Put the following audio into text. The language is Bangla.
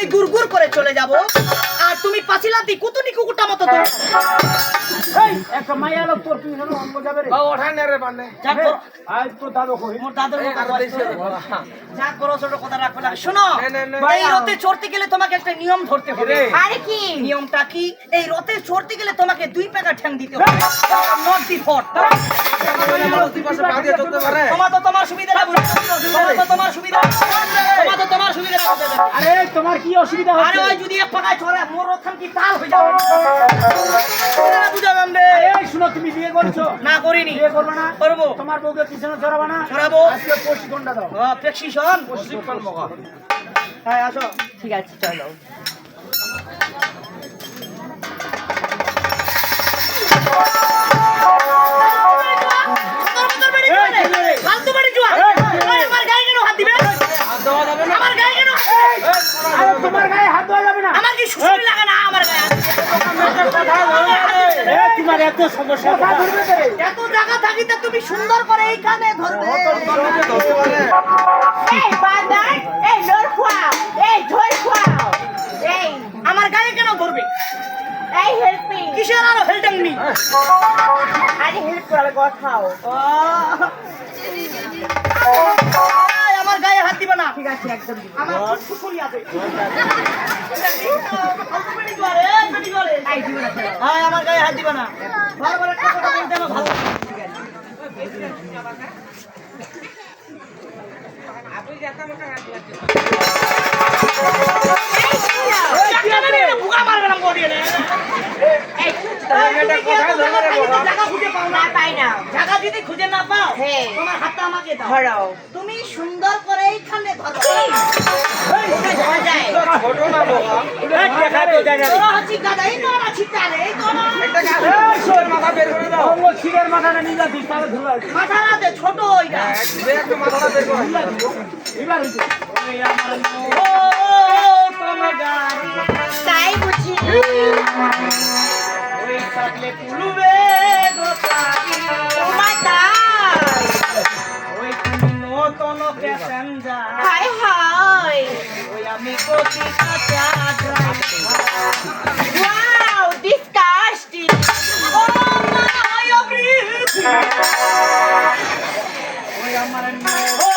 আমি গুড় গুড় করে চলে যাব আর তুমি পাঁচিলাতি কুতুনি কুকুরটা মতো এই একটা মাইয়া লোক তোর পিছনে অঙ্গ যাবে রে বা ওঠায় না রে বানে যা করো আজ তো দাদু কই মোর দাদুর। যা করো ছোট কথা রাখো না শোনো। এই রথে চড়তে গেলে তোমাকে একটা নিয়ম ধরতে হবে আরে কি নিয়মটা কি এই রথে চড়তে গেলে তোমাকে দুই প্যাকেট ঠ্যাং দিতে হবে নট দি ফট তোমার তো তোমার সুবিধা না তোমার তো তোমার সুবিধা আরে তোমার কি অসুবিধা আরে ওই যদি এক পাকায় চড়ে মোর রথখান কি তাল হয়ে যাবে? বুঝাবেন রে এই শুনো তুমি বিয়ে করছ? না করিনি। বিয়ে করবে না? করব। তোমার বউকে পিছনে চড়াবে না? চড়াবো। আজকে প্রশিক্ষণটা দাও। প্রেসক্রিপশন প্রশিক্ষণ মগা। হ্যাঁ আসো। ঠিক আছে চলো। ফালতু এত সমস্যা এত জায়গা থাকিতে তুমি সুন্দর করে এইখানে ধরবে। এই এই এই এই আমার গায়ে কেন ধরবে? এই হেল্প মি কিসের আরও হেল্প কথাও হাত দিবে না? ঠিক আছে একদম দিব। আমার খুব সুসুরি আছে। দিব। হ্যাঁ আমার গায়ে হাত দিবে না। বারবার একটা কথা বলতে আমার ভালো লাগে না। একটা বেটি না, বুকা মারবে না পাও না? জায়গা যদি খুঁজে না পাও হ্যাঁ। তোমার হাতটা আমাকে দাও। ধরো তুমি সুন্দর করে এইখানে ধরো। ছোট না মগা তোরা হচ্ছি গাধা, হায় হায় আমি কোটি কাঁচা ওয়াও ডিসকাস্টিং ও মাই অব্রিজ ওই আমার নো ও